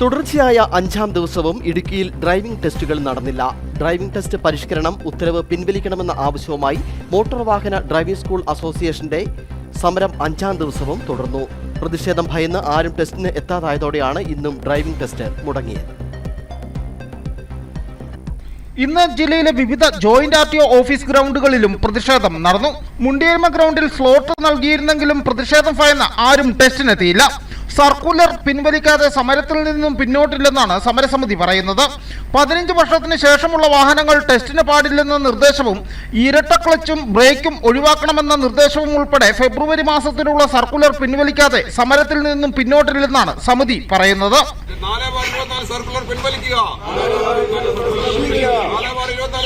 തുടർച്ചയായ അഞ്ചാം ദിവസവും ഇടുക്കിയിൽ ഡ്രൈവിംഗ് ടെസ്റ്റുകൾ നടന്നില്ല. ഡ്രൈവിംഗ് ടെസ്റ്റ് പരിഷ്കരണം ഉത്തരവ് പിൻവലിക്കണമെന്ന ആവശ്യവുമായി മോട്ടോർ വാഹന ഡ്രൈവിംഗ് സ്കൂൾ അസോസിയേഷന്റെ സമരം അഞ്ചാം ദിവസവും തുടർന്നു. പ്രതിഷേധം ഭയന്ന് ആരും ടെസ്റ്റിന് എത്താതായതോടെയാണ് ഇന്നും ഡ്രൈവിംഗ് ടെസ്റ്റ് മുടങ്ങിയത്. ഇന്ന് ജില്ലയിലെ വിവിധ joint R T O office ഗ്രൗണ്ടുകളിലും പ്രതിഷേധം നടന്നു. മുണ്ടിയേമ ഗ്രൗണ്ടിൽ സ്ലോട്ട് നൽകിയിരുന്നെങ്കിലും പ്രതിഷേധം ഭയന്ന് ആരും ടെസ്റ്റിനെത്തിയില്ല. സർക്കുലർ പിൻവലിക്കാതെ സമരത്തിൽ നിന്നും പിന്നോട്ടില്ലെന്നാണ് സമരസമിതി പറയുന്നത്. പതിനഞ്ച് വർഷത്തിന് ശേഷമുള്ള വാഹനങ്ങൾ ടെസ്റ്റിന് പാടില്ലെന്ന നിർദ്ദേശവും ഇരട്ട ക്ലച്ചും ബ്രേക്കും ഒഴിവാക്കണമെന്ന നിർദ്ദേശവും ഉൾപ്പെടെ ഫെബ്രുവരി മാസത്തിലുള്ള സർക്കുലർ പിൻവലിക്കാതെ സമരത്തിൽ നിന്നും പിന്നോട്ടില്ലെന്നാണ് സമിതി പറയുന്നത്. സർക്കുലർ പിൻവലിക്കുക.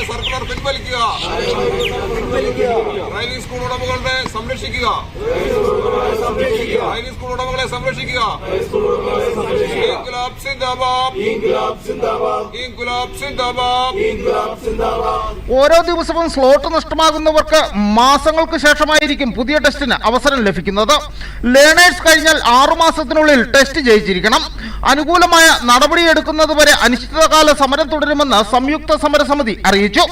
സർക്കുലർ പിൻവലിക്കുക. ഡ്രൈവിംഗ് സ്കൂൾ ഉടമകളുടെ സംരക്ഷിക്കുക. സ്കൂൾ ഉടമകളെ സംരക്ഷിക്കുക. ഇൻകുലാബ് സിന്ദാബാദ്. ഇൻകുലാബ് സിന്ദാബാദ്. ഓരോ ദിവസവും സ്ലോട്ട് നഷ്ടമാകുന്നവർക്ക് മാസങ്ങൾക്ക് ശേഷമായിരിക്കും പുതിയ ടെസ്റ്റിന് അവസരം ലഭിക്കുന്നത്. ലേണേഴ്സ് കഴിഞ്ഞാൽ ആറു മാസത്തിനുള്ളിൽ ടെസ്റ്റ് ജയിച്ചിരിക്കണം. അനുകൂലമായ നടപടിയെടുക്കുന്നതുവരെ അനിശ്ചിതകാല സമരം തുടരുമെന്ന് സംയുക്ത സമരസമിതി അറിയിച്ചു.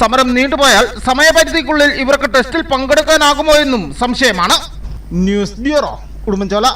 സമരം നീണ്ടുപോയാൽ സമയപരിധിക്കുള്ളിൽ ഇവർക്ക് ടെസ്റ്റിൽ പങ്കെടുക്കാനാകുമോ എന്നും സംശയമാണ്. News bureau Udumbanchola